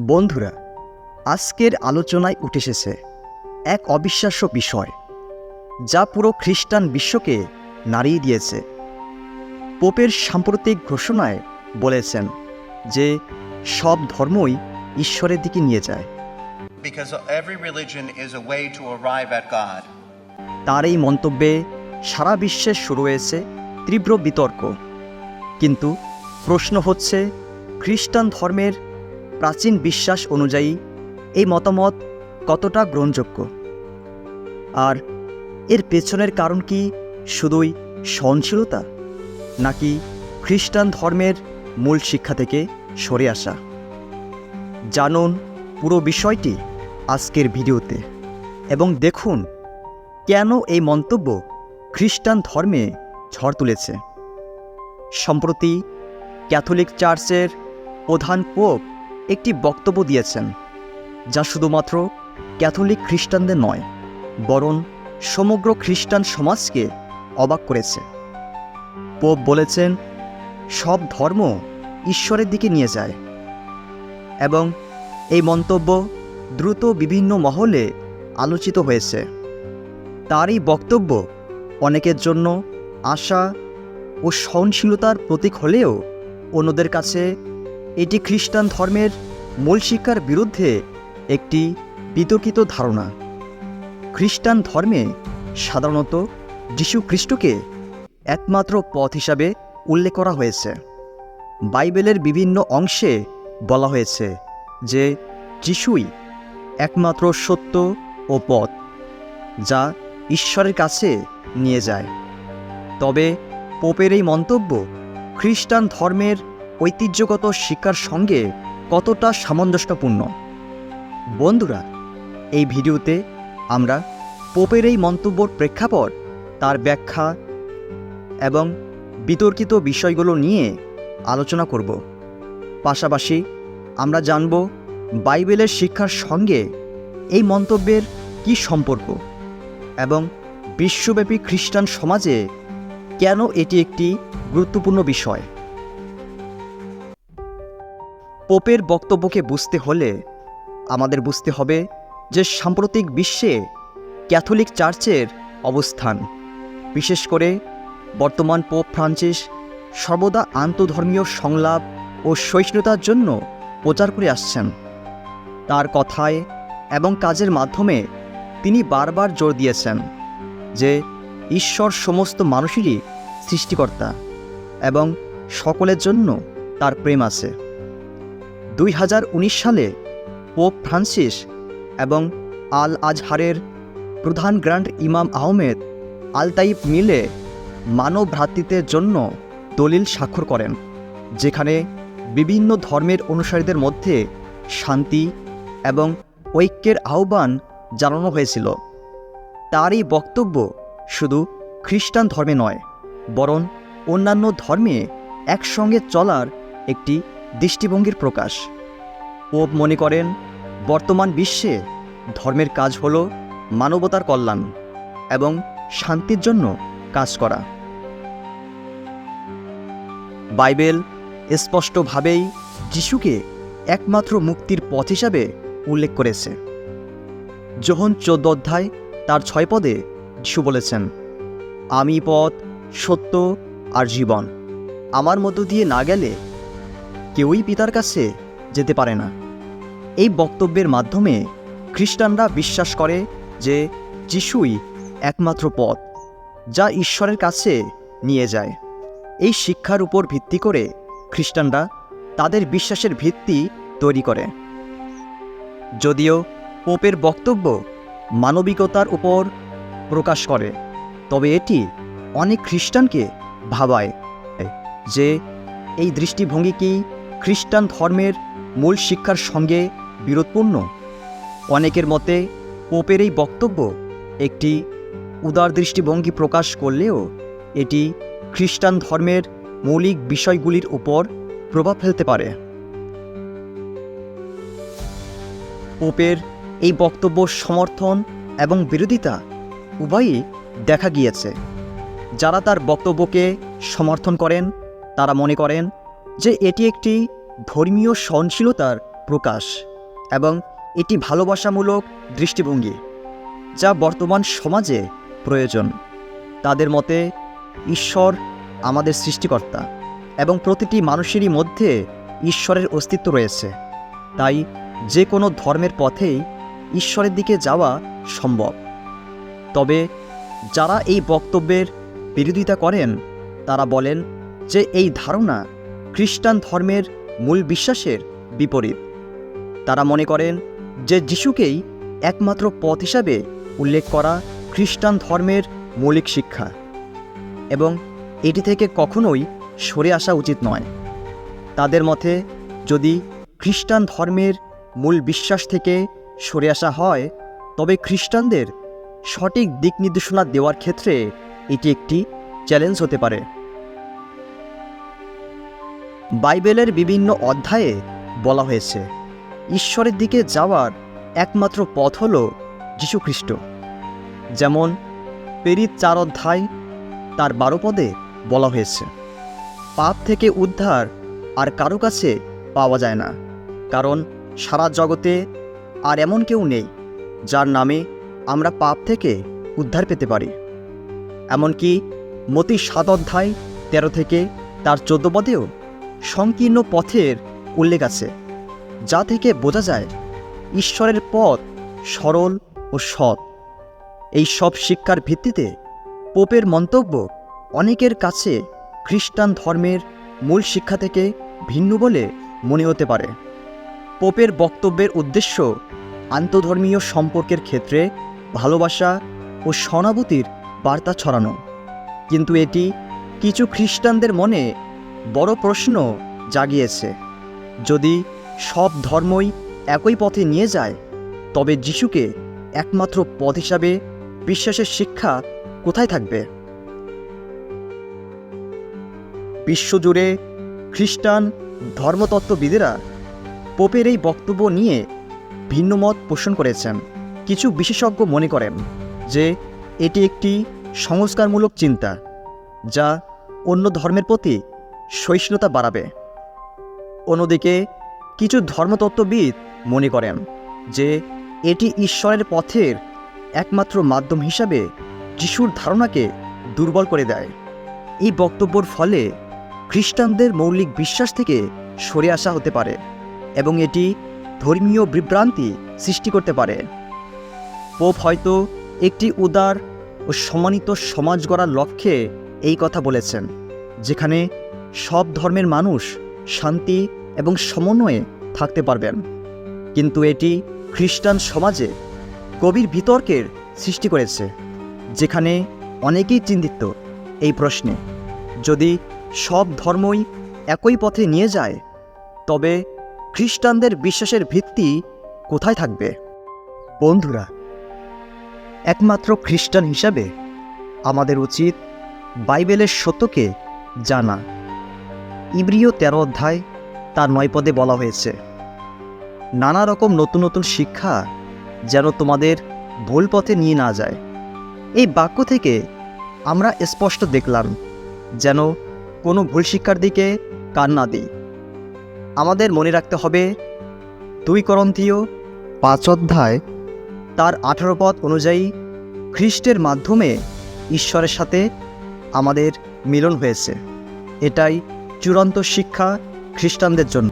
বন্ধুরা আজকের আলোচনায় উঠে এসেছে এক অবিশ্বাস্য বিষয় যা পুরো খ্রিস্টান বিশ্বকে নাড়িয়ে দিয়েছে। পোপের সাম্প্রতিক ঘোষণায় বলেছেন যে সব ধর্মই ঈশ্বরের দিকে নিয়ে যায়. তার এই মন্তব্যে সারা বিশ্বে শুরু হয়েছে তীব্র বিতর্ক। কিন্তু প্রশ্ন হচ্ছে খ্রিস্টান ধর্মের প্রাচীন বিশ্বাস অনুযায়ী, এই মতামত কতটা গ্রহণযোগ্য? আর এর পেছনের কারণ কি শুধুই সহনশীলতা, নাকি খ্রিস্টান ধর্মের মূল শিক্ষা থেকে সরে আসা? জানুন পুরো বিষয়টি আজকের ভিডিওতে। এবং দেখুন কেন এই মন্তব্য খ্রিস্টান ধর্মে ঝড় তুলেছে। সম্প্রতি ক্যাথলিক চার্চের প্রধান পোপ একটি বক্তব্য দিয়েছেন, যা শুধুমাত্র ক্যাথলিক খ্রিস্টানদের নয়, বরং সমগ্র খ্রিস্টান সমাজকে অবাক করেছে। পোপ বলেছেন, সব ধর্ম ঈশ্বরের দিকে নিয়ে যায়, এবং এই মন্তব্য দ্রুত বিভিন্ন মহলে আলোচিত হয়েছে। তার এই বক্তব্য অনেকের জন্য আশা ও সহনশীলতার প্রতীক হলেও অন্যদের কাছে এটি খ্রিস্টান ধর্মের মূল শিক্ষার বিরুদ্ধে একটি বিতর্কিত ধারণা। খ্রিস্টান ধর্মে সাধারণত যীশু খ্রিস্টকে একমাত্র পথ হিসাবে উল্লেখ করা হয়েছে। বাইবেলের বিভিন্ন অংশে বলা হয়েছে যে যিশুই একমাত্র সত্য ও পথ যা ঈশ্বরের কাছে নিয়ে যায়। তবে পোপের এই মন্তব্য খ্রিস্টান ধর্মের ঐতিহ্যগত শিক্ষার সঙ্গে কতটা সামঞ্জস্যপূর্ণ? বন্ধুরা, এই ভিডিওতে আমরা পোপের এই মন্তব্যর প্রেক্ষাপট, তার ব্যাখ্যা এবং বিতর্কিত বিষয়গুলো নিয়ে আলোচনা করব। পাশাপাশি আমরা জানব বাইবেলের শিক্ষার সঙ্গে এই মন্তব্যের কী সম্পর্ক এবং বিশ্বব্যাপী খ্রিস্টান সমাজে কেন এটি একটি গুরুত্বপূর্ণ বিষয়। পোপের বক্তব্যকে বুঝতে হলে আমাদের বুঝতে হবে যে সাম্প্রতিক বিশ্বে ক্যাথলিক চার্চের অবস্থান। বিশেষ করে বর্তমান পোপ ফ্রান্সিস সর্বদা আন্তধর্মীয় সংলাপ ও সহিষ্ণুতার জন্য প্রচার করে আসছেন। তার কথায় এবং কাজের মাধ্যমে তিনি বারবার জোর দিয়েছেন যে ঈশ্বর সমস্ত মানুষেরই সৃষ্টিকর্তা এবং সকলের জন্য তার প্রেম আছে। দুই হাজার উনিশ সালে পোপ ফ্রান্সিস এবং আল আজহারের প্রধান গ্র্যান্ড ইমাম আহমেদ আলতাইব মিলে মানব ভ্রাতৃত্বের জন্য দলিল স্বাক্ষর করেন, যেখানে বিভিন্ন ধর্মের অনুসারীদের মধ্যে শান্তি এবং ঐক্যের আহ্বান জানানো হয়েছিল। তার এই বক্তব্য শুধু খ্রিস্টান ধর্মে নয়, বরং অন্যান্য ধর্মে একসঙ্গে চলার একটি দৃষ্টিভঙ্গির প্রকাশ। পোপ মনে করেন, বর্তমান বিশ্বে ধর্মের কাজ হল মানবতার কল্যাণ এবং শান্তির জন্য কাজ করা। বাইবেল স্পষ্টভাবেই যিশুকে একমাত্র মুক্তির পথ হিসাবে উল্লেখ করেছে। যোহন চোদ্দ অধ্যায় তার ছয় পদে যিশু বলেছেন, আমি পথ, সত্য আর জীবন। আমার মধ্য দিয়ে না গেলে কেউই পিতার কাছে যেতে পারে না। এই বক্তব্যের মাধ্যমে খ্রিস্টানরা বিশ্বাস করে যে যিশুই একমাত্র পথ যা ঈশ্বরের কাছে নিয়ে যায়। এই শিক্ষার উপর ভিত্তি করে খ্রিস্টানরা তাদের বিশ্বাসের ভিত্তি তৈরি করে। যদিও পোপের বক্তব্য মানবিকতার উপর প্রকাশ করে, তবে এটি অনেক খ্রিস্টানকে ভাবায় যে এই দৃষ্টিভঙ্গি কি খ্রিস্টান ধর্মের মূল শিক্ষার সঙ্গে বিরোধপূর্ণ। অনেকের মতে, পোপের এই বক্তব্য একটি উদার দৃষ্টিভঙ্গি প্রকাশ করলেও এটি খ্রিস্টান ধর্মের মৌলিক বিষয়গুলির উপর প্রভাব ফেলতে পারে। পোপের এই বক্তব্য সমর্থন এবং বিরোধিতা উভয়ই দেখা গিয়েছে। যারা তার বক্তব্যকে সমর্থন করেন, তারা মনে করেন যে এটি একটি ধর্মীয় সহনশীলতার প্রকাশ এবং এটি ভালোবাসামূলক দৃষ্টিভঙ্গি, যা বর্তমান সমাজে প্রয়োজন। তাদের মতে, ঈশ্বর আমাদের সৃষ্টিকর্তা এবং প্রতিটি মানুষেরই মধ্যে ঈশ্বরের অস্তিত্ব রয়েছে। তাই যে কোনো ধর্মের পথেই ঈশ্বরের দিকে যাওয়া সম্ভব। তবে যারা এই বক্তব্যের বিরোধিতা করেন, তারা বলেন যে এই ধারণা খ্রিস্টান ধর্মের মূল বিশ্বাসের বিপরীত। তারা মনে করেন যে যিশুকেই একমাত্র পথ হিসাবে উল্লেখ করা খ্রিস্টান ধর্মের মৌলিক শিক্ষা। এবং এটি থেকে কখনোই সরে আসা উচিত নয়। তাদের মতে, যদি খ্রিস্টান ধর্মের মূল বিশ্বাস থেকে সরে আসা হয়, তবে খ্রিস্টানদের সঠিক দিক নির্দেশনা দেওয়ার ক্ষেত্রে এটি একটি চ্যালেঞ্জ হতে পারে। বাইবেলের বিভিন্ন অধ্যায়ে বলা হয়েছে, ঈশ্বরের দিকে যাওয়ার একমাত্র পথ হল যীশুখ্রিস্ট। যেমন পেরিত চার অধ্যায় তার বারো পদে বলা হয়েছে, পাপ থেকে উদ্ধার আর কারও কাছে পাওয়া যায় না, কারণ সারা জগতে আর এমন কেউ নেই যার নামে আমরা পাপ থেকে উদ্ধার পেতে পারি। এমনকি মতি সাত অধ্যায় তেরো থেকে তার চোদ্দ পদেও সংকীর্ণ পথের উল্লেখ আছে, যা থেকে বোঝা যায় ঈশ্বরের পথ সরল ও সৎ। এই সব শিক্ষার ভিত্তিতে পোপের মন্তব্য অনেকের কাছে খ্রিস্টান ধর্মের মূল শিক্ষা থেকে ভিন্ন বলে মনে হতে পারে। পোপের বক্তব্যের উদ্দেশ্য আন্তধর্মীয় সম্পর্কের ক্ষেত্রে ভালোবাসা ও সহানুভূতির বার্তা ছড়ানো। কিন্তু এটি কিছু খ্রিস্টানদের মনে বড় প্রশ্ন জাগিয়েছে। যদি সব ধর্মই একই পথে নিয়ে যায়, তবে যিশুকে একমাত্র পথ হিসাবে বিশ্বাসের শিক্ষা কোথায় থাকবে? বিশ্বজুড়ে খ্রিস্টান ধর্মতত্ত্ববিদেরা পোপের এই বক্তব্য নিয়ে ভিন্নমত পোষণ করেছেন। কিছু বিশেষজ্ঞ মনে করেন যে, এটি একটি সংস্কারমূলক চিন্তা, যা অন্য ধর্মের প্রতি সহিষ্ণুতা বাড়াবে। অন্যদিকে কিছু ধর্মতত্ত্ববিদ মনে করেন যে এটি ঈশ্বরের পথের একমাত্র মাধ্যম হিসাবে যিশুর ধারণাকে দুর্বল করে দেয়। এই বক্তব্যর ফলে খ্রিস্টানদের মৌলিক বিশ্বাস থেকে সরে আসা হতে পারে এবং এটি ধর্মীয় বিভ্রান্তি সৃষ্টি করতে পারে। পোপ হয়তো একটি উদার ও সম্মানিত সমাজ গড়ার লক্ষ্যে এই কথা বলেছেন, যেখানে সব ধর্মের মানুষ শান্তি এবং সমন্বয়ে থাকতে পারবেন। কিন্তু এটি খ্রিস্টান সমাজে গভীর বিতর্কের সৃষ্টি করেছে, যেখানে অনেকেই চিন্তিত এই প্রশ্নে। যদি সব ধর্মই একই পথে নিয়ে যায়, তবে খ্রিস্টানদের বিশ্বাসের ভিত্তি কোথায় থাকবে? বন্ধুরা, একমাত্র খ্রিস্টান হিসাবে আমাদের উচিত বাইবেলের সত্যকে জানা। ইব্রিয় তেরো অধ্যায় তার নয় পদে বলা হয়েছে, নানা রকম নতুন নতুন শিক্ষা যেন তোমাদের ভুল পথে নিয়ে না যায়। এই বাক্য থেকে আমরা স্পষ্ট দেখলাম যেন কোনো ভুল শিক্ষার দিকে কান না দিই। আমাদের মনে রাখতে হবে, দুই করন্থীয় পাঁচ অধ্যায় তার আঠারো পথ অনুযায়ী খ্রিস্টের মাধ্যমে ঈশ্বরের সাথে আমাদের মিলন হয়েছে। এটাই চূড়ান্ত শিক্ষা খ্রিস্টানদের জন্য।